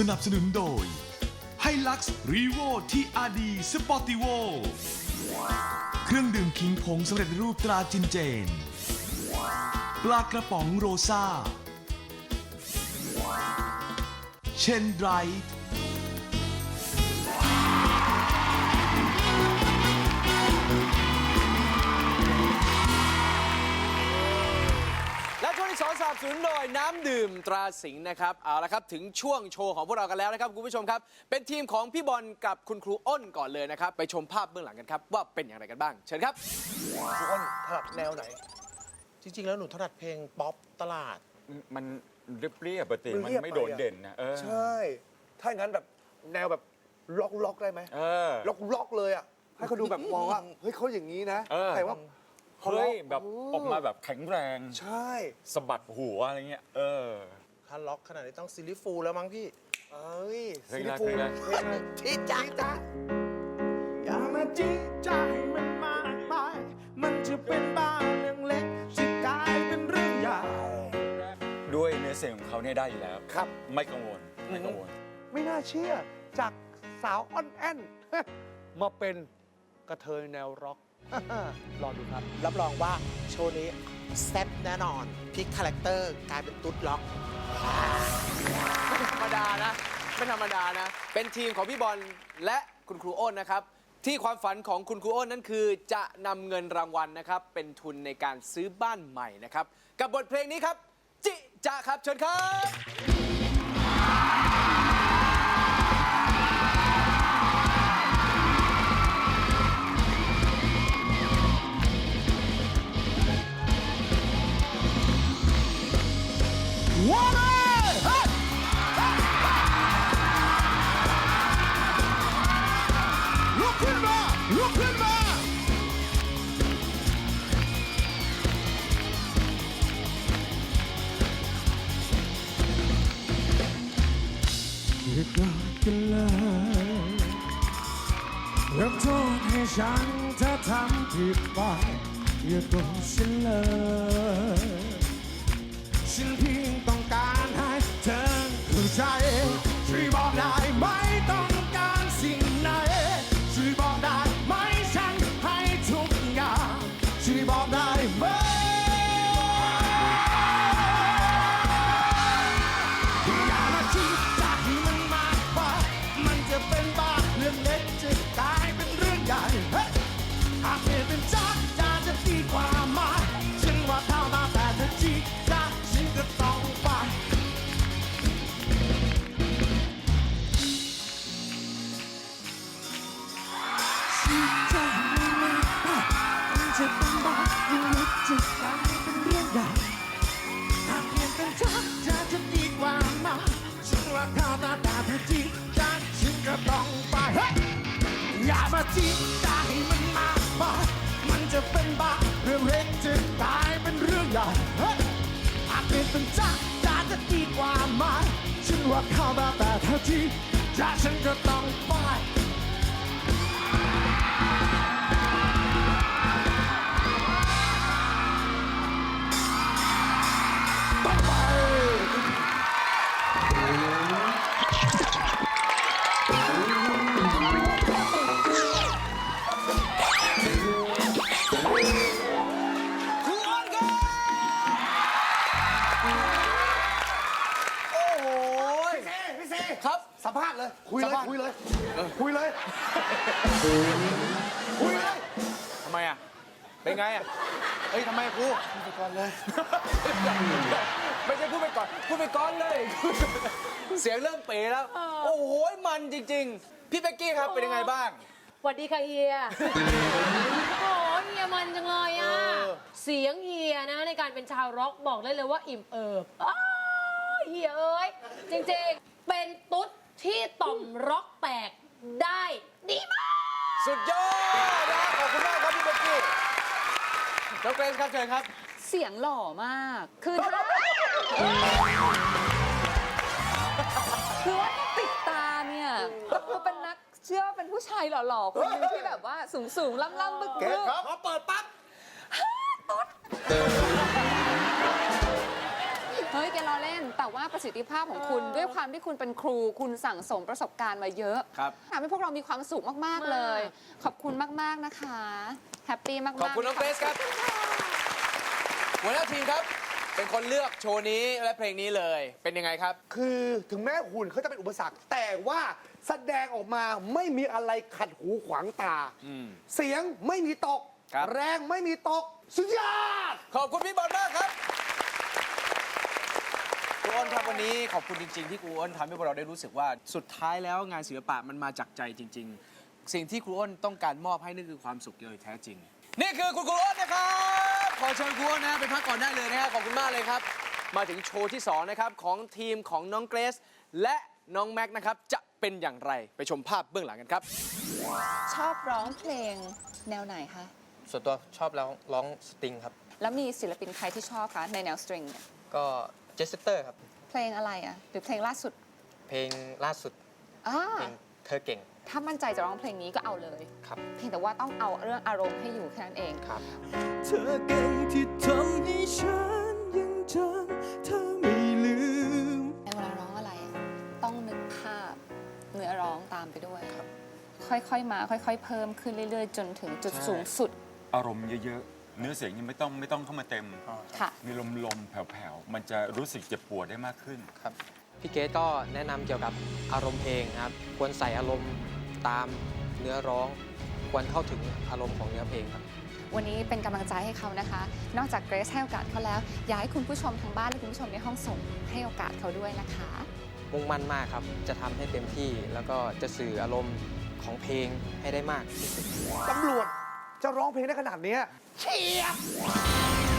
สนับสนุนโดย h i l u x r e v o TRD Sportivo เครื่องดื่มขิงผงสำเร็จรูปตราจินเจน ปลากระป๋องโรซาเชนไดร บสนุนโดยน้ำดื่มตราสิงห์นะครับเอาละครับถึงช่วงโชว์ของพวกเรากันแล้วนะครับคุณผู้ชมครับ เป็นทีมของพี่บอลกับคุณครูอ้นก่อนเลยนะครับ ไปชมภาพเบื้องหลังกันครับ ว่าเป็นอย่างไรกันบ้าง เชิญครับทุกคนถนัดแนวไหน จริง ๆ แล้วหนูถนัดเพลงป๊อปตลาด มันเรียบเรียบๆปกติมันมันเรียบไม่ไปโดดอะ เด่นนะเออใช่ ถ้าอย่างนั้นแบบแนวแบบล็อกล็อกได้ไหมเออ ล็อกล็อกเลยอะให้เขาดูแบบมองว่าเฮ้ยเขาอย่างนี้นะ เออ แต่ว่าพอ เฮ้ยล็อกแบบออกมาแบบแข็งแรงใช่สะบัดหัวอะไรเงี้ยเออ ถ้าล็อกขนาดนี้ต้องซิลิฟูลแล้วมั้งพี่ เอ้ยเพลงซิลิแรกฟูลเพลงแรกเพลงอะไรที่จ้าจ้าอย่ามาจี้ใจให้มันมากไปมันจะเป็นบ้าเรื่องเล็กจะกลายเป็นเรื่องใหญ่ ด้วยเนื้อเสียงของเขาเนี่ยได้อยู่แล้วครับ ไม่กังวลไม่กังวล ไม่น่าเชื่อจากสาวอ่อนแอน มาเป็นกระเทยแนวร็อก รอดูครับ รับรองว่าโชว์นี้แซ่บแน่นอนพลิกคาแรคเตอร์กลายเป็นตุ๊ดล็อกไม่ธรรมดานะ ไม่ธรรมดานะ เป็นทีมของพี่บอลและคุณครูอ้นนะครับ ที่ความฝันของคุณครูอ้นนั้นคือจะนำเงินรางวัลนะครับ เป็นทุนในการซื้อบ้านใหม่นะครับ กับบทเพลงนี้ครับ จิจะครับเชิญครับ ลุกขึ้นมาลุกขึ้นมาอย่ากอดกันเลยยกโทษให้ฉันถ้าทำผิดไปอย่าโกรธฉันเลย ฉันเพียงต้องการให้เธอเข้าใจ ฉันว่าข้าวหน้าตาเธอจริงจังฉันก็ต้องไปเฮ้ยอย่ามาจีบใจมันมากมายมันจะเป็นบ้าเรื่องเล็กจะตายเป็นเรื่องใหญ่เฮ้ยหากเปลี่ยนเป็นจ้าจ้าจะดีกว่าไหมฉันว่าข้าวหน้าตาเธอจริงจ้าฉันก็ต้องไป ครับ สัมภาษณ์เลย คุยเลยสัมภาษณ์คุยเลย คุยเลย คุยเลย ทำไมอะ เป็นไงอะ เฮ้ยทำไมครูไปก่อนเลย ไม่ใช่พูดไปก่อน พูดไปก่อนเลย เสียงเริ่มเป๋แล้ว โอ้โห มันจริง ๆ พี่เป๊กกี้ครับ เป็นยังไงบ้าง สวัสดีค่ะเฮีย โอ้โหเฮียมันจังเลยอะ เสียงเฮียนะในการเป็นชาวร็อกบอกได้เลยว่าอิ่มเอิบอ้าวเฮียเอ้ยจริงๆ เป็นตุ๊ดที่ต่อมร็อกแตกได้ดีมากสุดยอดนะขอบคุณมากครับพี่เป๊กกี้น้องเกรซครับเชิญครับ เสียงหล่อมาก คือถ้าคือว่าถ้าติดตาเนี่ยก็คือเป็นนักเชื่อว่าเป็นผู้ชายหล่อๆคนหนึงที่แบบว่าสูงสูงๆล่ำล่ำบึกเกบึตกครับ พอเปิดปั๊บ แกล้อเล่น แต่ว่าประสิทธิภาพของคุณด้วยความที่คุณเป็นครู คุณสั่งสมประสบการณ์มาเยอะครับ ทำให้พวกเรามีความสุขมาก ๆ เลย ขอบคุณมาก ๆ นะคะ แฮปปี้มากๆขอบคุณน้องเกรซครับ หัวหน้าทีมครับ เป็นคนเลือกโชว์นี้และเพลงนี้เลย เป็นยังไงครับ คือถึงแม้หุ่นเขาจะเป็นอุปสรรค แต่ว่าแสดงออกมาไม่มีอะไรขัดหูขวางตาอืมเสียงไม่มีตก ครับ แรงไม่มีตก สุดยอด ขอบคุณพี่บอลมากครับครู อ้นครับวันนี้ขอบคุณจริง ๆ ที่ครูอ้นทำให้พวกเราได้รู้สึกว่าสุดท้ายแล้วงานศิลปะมันมาจากใจจริง ๆ สิ่งที่ครูอ้นต้องการมอบให้นั่นคือความสุขโดยแท้จริง นี่คือคุณครูอ้นนะครับ ขอเชิญครูอ้นนะไปพักก่อนได้เลยนะครับขอบคุณมากเลยครับ มาถึงโชว์ที่สองนะครับของทีมของน้องเกรซและน้องแม็กซ์นะครับจะเป็นอย่างไรไปชมภาพเบื้องหลังกันครับ ชอบร้องเพลงแนวไหนคะ ส่วนตัวชอบร้องร้องสตริงครับ แล้วมีศิลปินใครที่ชอบคะในแนวสตริงเนี่ยก็ เจสเตอร์ครับ เพลงอะไรอะหรือเพลงล่าสุดเพลงล่าสุดอ่าเพลงเธอเก่งถ้ามั่นใจจะร้องเพลงนี้ก็เอาเลย ครับเพียงแต่ว่าต้องเอาเรื่องอารมณ์ให้อยู่แค่นั้นเอง ครับ เธอเก่งที่ทำให้ฉันยังจำเธอไม่ลืมเวลาร้องอะไรอะต้องนึกภาพเนื้อร้องตามไปด้วยค่อยๆมา ค่อย ๆ เพิ่มขึ้นเรื่อย ๆ จนถึงจุดใช่ สูงสุด อารมณ์เยอะๆ เนื้อเสียงยังไม่ต้องไม่ต้องเข้ามาเต็ม ค่ะ มีลมๆ แผ่วๆ มันจะรู้สึกเจ็บปวดได้มากขึ้น ครับพี่เกดก็แนะนำเกี่ยวกับอารมณ์เพลงนะครับ ควรใส่อารมณ์ตามเนื้อร้อง ควรเข้าถึงอารมณ์ของเนื้อเพลงครับ วันนี้เป็นกำลังใจให้เขานะคะ นอกจากเกรซให้โอกาสเขาแล้ว อยากให้คุณผู้ชมทางบ้านและคุณผู้ชมในห้องส่งให้โอกาสเขาด้วยนะคะ มุ่งมั่นมากครับ จะทำให้เต็มที่แล้วก็จะสื่ออารมณ์ของเพลงให้ได้มากที่สุด ตำรวจ จะร้องเพลงได้ขนาดเนี้ยเฉียบ